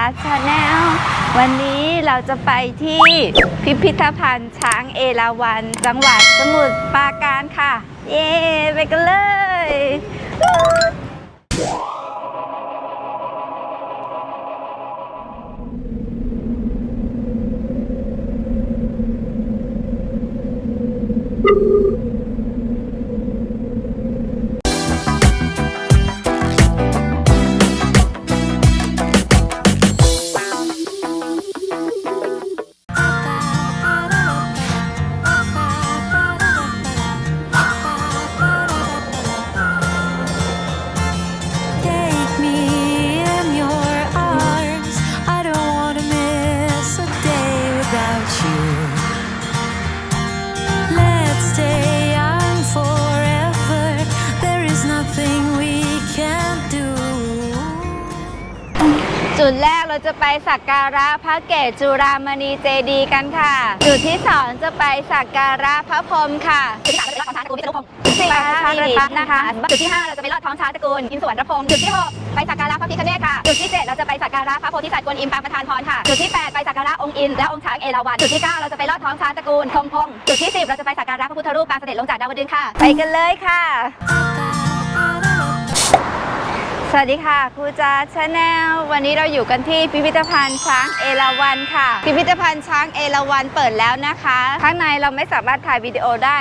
าชาแนลวันนี้เราจะไปที่พิพิธภัณฑ์ช้างเอราวัณจังหวัดสมุทรปราการค่ะ เย้ ไปกันเลย จุดแรกเราจะไปสักการะพระเกศจุรามณีเจดีย์กันค่ะ จุดที่สองจะไปสักการะพระพรหมค่ะจุดที่สามเราจะไปลอดท้องช้างตระกูลวิษณุพงศ์สี่พระสิรินะคะ จุดที่ห้าเราจะไปลอดท้องช้างตระกูลอินสวรรณพงศ์จุดที่หกไปสักการะพระพิฆเนศค่ะ จุดที่เจ็ดเราจะไปสักการะพระโพธิสัตว์กวนอิมปางประธานพรค่ะ จุดที่แปดไปสักการะองค์อินและองค์ช้างเอราวัณ จุดที่เก้าเราจะไปลอดท้องช้างตระกูลธงพงศ์จุดที่สิบเราจะไปสักการะพระพุทธรูปปางเสด็จลงจากดาวดึงส์ค่ะ ไปกันเลยค่ะ สวัสดีค่ะครูจาชาแนลวันนี้เราอยู่กันที่พิพิธภัณฑ์ช้างเอราวัณค่ะ พิพิธภัณฑ์ช้างเอราวัณเปิดแล้วนะคะ ข้างในเราไม่สามารถถ่ายวิดีโอได้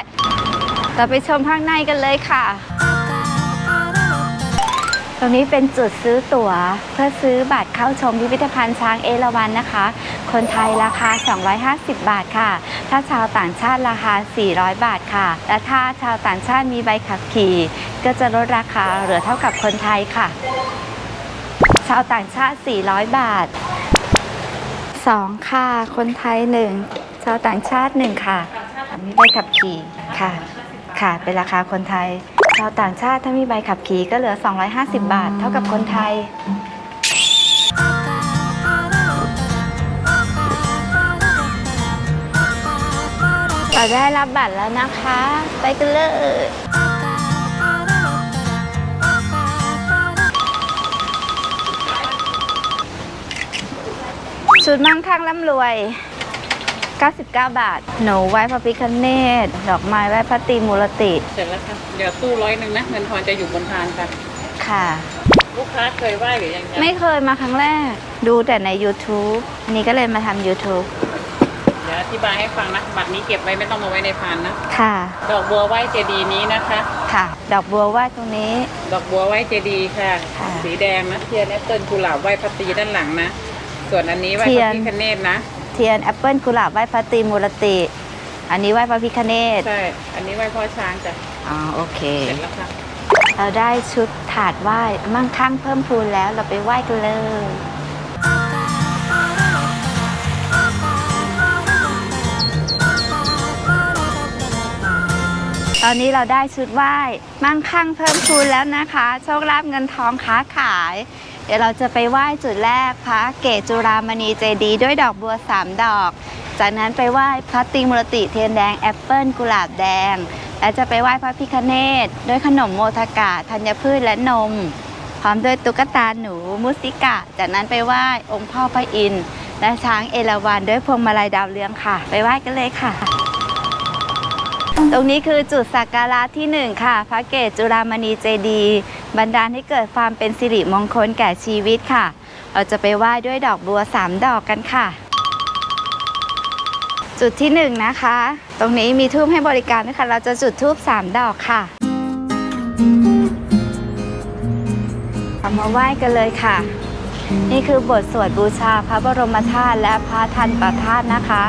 เราไปชมข้างในกันเลยค่ะ ตรงนี้เป็นจุดซื้อตั๋ว เพื่อซื้อบัตรเข้าชมพิพิธภัณฑ์ช้างเอราวัณนะคะ คนไทยราคา 250 บาทค่ะ ถ้าชาวต่างชาติราคา 400 บาทค่ะ และถ้าชาวต่างชาติมีใบขับขี่ ก็จะลดราคาเหลือเท่ากับคนไทยค่ะ ชาวต่างชาติ 400 บาท 2 ค่ะ คนไทย 1 ชาวต่างชาติ 1 ค่ะ มีใบขับขี่ค่ะ ค่ะ เป็นราคาคนไทยาวต่างชาติถ้ามีใบขับขี่ก็เหลือ 250 บาท เท่ากับคนไทย เราได้รับบัตรแล้วนะคะ ไปกันเลย ชุดมั่งคั่งร่ำรวย 99 บาท หนูไหว้พระพิคเนตดอกไม้ไหว้พระตรีมูรติ เสร็จแล้วค่ะ เดี๋ยวตู้ร้อยหนึ่งนะ เงินทอนจะอยู่บนพานค่ะ ค่ะ ลูกค้าเคยไหว้หรือยังจ๊ะไม่เคยมาครั้งแรก ดูแต่ใน YouTube อันนี้ก็เลยมาทำ YouTube เดี๋ยวอธิบายให้ฟังนะ บัตรนี้เก็บไว้ไม่ต้องมาไว้ในพานนะ ค่ะ ดอกบัวไหว้เจดีย์นี้นะคะ ค่ะ ดอกบัวไหว้ตรงนี้ ดอกบัวไหว้เจดีย์ค่ะ ค่ะ สีแดงนะเทียนแอปเปิลกุหลาบไหว้พระตรีด้านหลังนะ ส่วนอันนี้ไหว้เทีพยระนพิฆเนศนะ เทียนแอปเปิลกุหลาบไหว้พระตรีมูรติ อันนี้ไหว้พระพิคเนตใช่ อันนี้ไหว้พ่อช้างจ้ะอ๋อโอเค เสร็จแล้วค่ะเราได้ชุดถาดไหว้มั่งคั่งเพิ่มพูนแล้วเราไปไหว้กันเลยตอนนี้เราได้ชุดไหว้มั่งคั่งเพิ่มพูนแล้วนะคะ โชคลาภเงินทองค้าขาย เดี๋ยวเราจะไปไหว้จุดแรกพระเกศจุรามณีเจดีย์ด้วยดอกบัวสามดอก จากนั้นไปไหว้พระตรีมุรติเทียนแดงแอปเปิลกุหลาบแดง และจะไปไหว้พระพิคเนตด้วยขนมโมทกะธัญพืชและนม พร้อมด้วยตุ๊กตาหนูมุสิกะ จากนั้นไปไหว้องค์พ่อพระอินทร์และช้างเอราวัณด้วยพวงมาลัยดาวเรืองค่ะ ไปไหว้กันเลยค่ะ ตรงนี้คือจุดสักการะที่หนึ่งค่ะ พระเกศจุรามณีเจดีย์ บันดาลให้เกิดความเป็นสิริมงคลแก่ชีวิตค่ะ เราจะไปไหว้ด้วยดอกบัวสามดอกกันค่ะ จุดที่หนึ่งนะคะ ตรงนี้มีทูบให้บริการด้วยค่ะเราจะจุดทูบสามดอกค่ะเอามาไหว้กันเลยค่ะ นี่คือบทสวดบูชาพระบรมธาตุและพระทันตธาตุนะคะ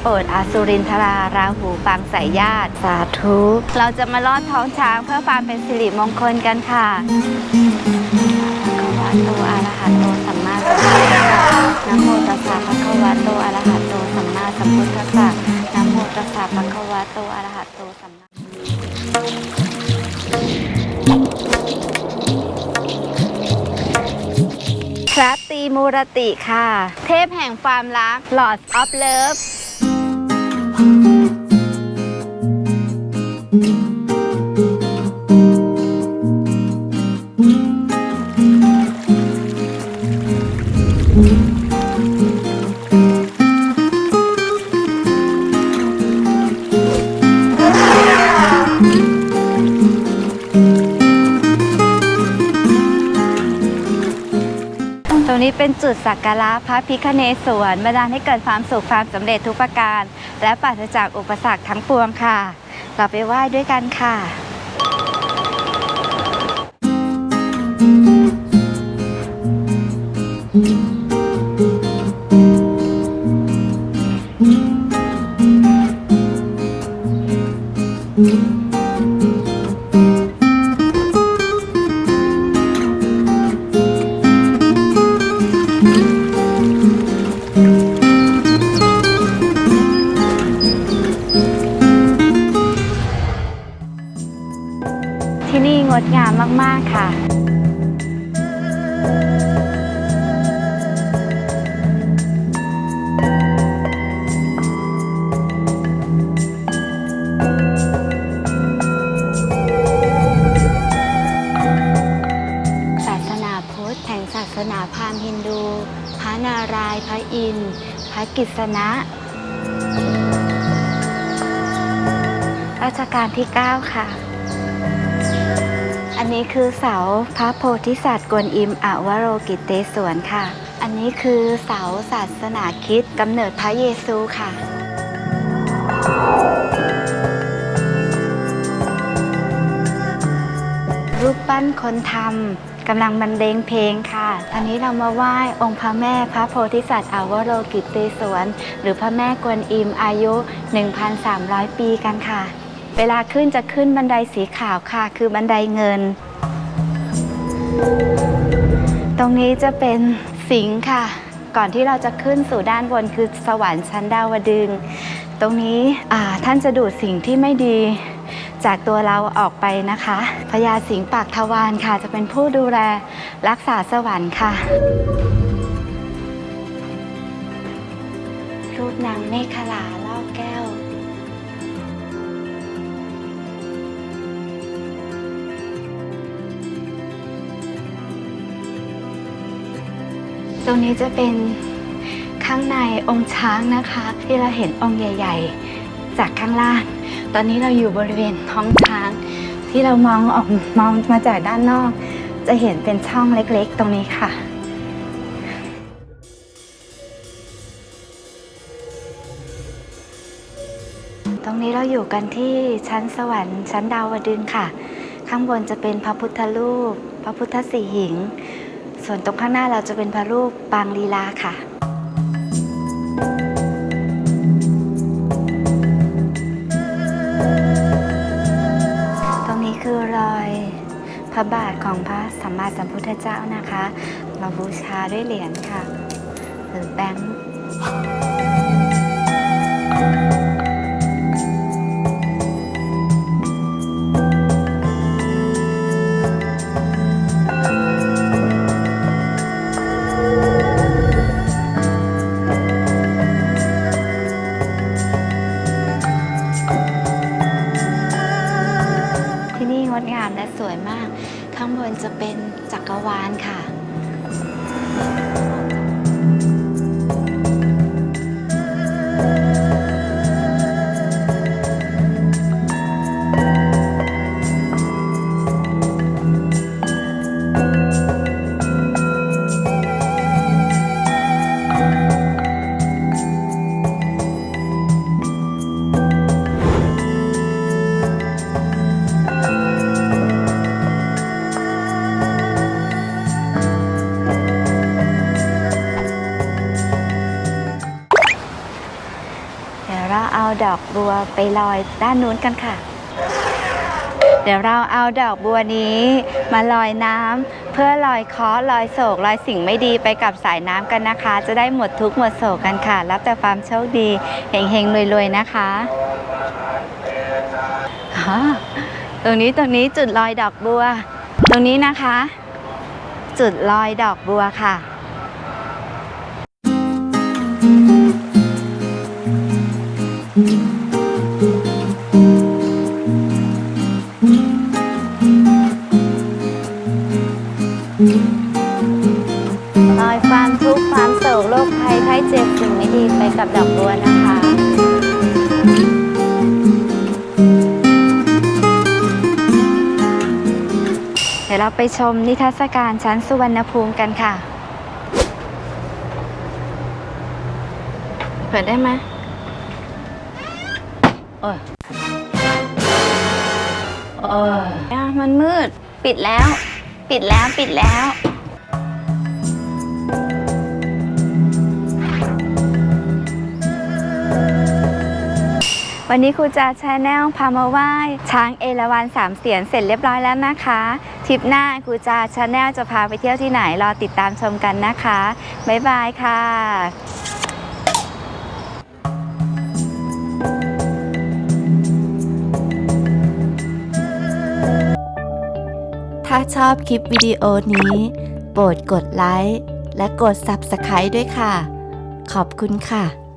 โปรดอาสุรินทราราหูปางสายญาติสาธุ เราจะมาลอดท้องช้างเพื่อความเป็นสิริมงคลกันค่ะภะคะวะโตอะระหะโตสัมมาสัมพุทธัสสะนะโมตัสสะภะคะวะโตอะระหะโตสัมมาสัมพุทธัสสะนะโมตัสสะภะคะวะโตอะระหะโตสัมมาพระตรีรีมูรติค่ะ เทพแห่งความรัก Lord of Love เป็นจุดสักการะพระพิคเนศวรบันดาลให้เกิดความสุขความสำเร็จทุกประการ และปราศจากอุปสรรคทั้งปวงค่ะ เราไปไหว้ด้วยกันค่ะ ที่นี่งดงามมาก ๆ ค่ะศาสนาพุทธแห่งศาสนาพราหมณ์ฮินดู พระนารายณ์พระอินทร์พระกิษณะ รัชกาลที่ 9 ค่ะ อันนี้คือเสาพระโพธิสัตว์กวนอิมอวโรกิเตศวรค่ะ อันนี้คือเสาศาสนาคิดกำเนิดพระเยซูค่ะ รูปปั้นคนทำกำลังบรรเลงเพลงค่ะอันนี้เรามาไหว้องค์พระแม่พระโพธิสัตว์อวโรกิเตศวรหรือพระแม่กวนอิมอายุ 1,300 ปีกันค่ะ เวลาขึ้นจะขึ้นบันไดสีขาวค่ะ คือบันไดเงิน ตรงนี้จะเป็นสิงค์ค่ะ ก่อนที่เราจะขึ้นสู่ด้านบนคือสวรรค์ชั้นดาวดึง ตรงนี้ท่านจะดูดสิ่งที่ไม่ดีจากตัวเราออกไปนะคะพญาสิงห์ปากทวารค่ะ จะเป็นผู้ดูแลรักษาสวรรค์ค่ะ รูปนางเมฆลา ตรงนี้จะเป็นข้างในองค์ช้างนะคะ ที่เราเห็นองค์ใหญ่ ๆ จากข้างล่าง ตอนนี้เราอยู่บริเวณท้องช้าง ที่เรามองออกมองมาจากด้านนอก จะเห็นเป็นช่องเล็กๆ ตรงนี้ค่ะตรงนี้เราอยู่กันที่ชั้นสวรรค์ชั้นดาวดึงค่ะ ข้างบนจะเป็นพระพุทธรูป พระพุทธสีหิง ส่วนตรงข้างหน้าเราจะเป็นพระรูปปางลีลาค่ะ ตรงนี้คือรอยพระบาทของพระสัมมาสัมพุทธเจ้านะคะ เราบูชาด้วยเหรียญค่ะ หรือแบงค์างบนจะเป็นจักรวาลค่ะ ดี๋ยวเราเอาดอกบัวไปลอยด้านนู้นกันค่ะ เดี๋ยวเราเอาดอกบัวนี้ มาลอยน้ำเพื่อลอยเคราะลอยโศกลอยสิ่งไม่ดีไปกับสายน้ำกันนะคะ จะได้หมดทุกข์หมดโศกกันค่ะ รับแต่ความโชคดีเฮงๆรวยๆนะคะตรงนี้ตรงนี้จุดลอยดอกบัว ตรงนี้นะคะ จุดลอยดอกบัวค่ะ ลอยความทุกข์ความโศกโรคภัยไข้เจ็บสิ่งไม่ดีไปกับดอกบัวนะคะเดี๋ยวเราไปชมนิทรรศการชั้นสุวรรณภูมิกันค่ะ เปิดได้ไหมโอ้ยโอ้ยมันมืด ปิดแล้ว ปิดแล้ว ปิดแล้ว วันนี้ครูจาชาแนลพามาไหว้ช้างเอราวัณสามเสียนเสร็จเรียบร้อยแล้วนะคะทริปหน้าครูจาชาแนลจะพาไปเที่ยวที่ไหนรอติดตามชมกันนะคะ บ๊ายบายค่ะถ้าชอบคลิปวิดีโอนี้ โปรดกดไลค์และกด Subscribe ด้วยค่ะ ขอบคุณค่ะ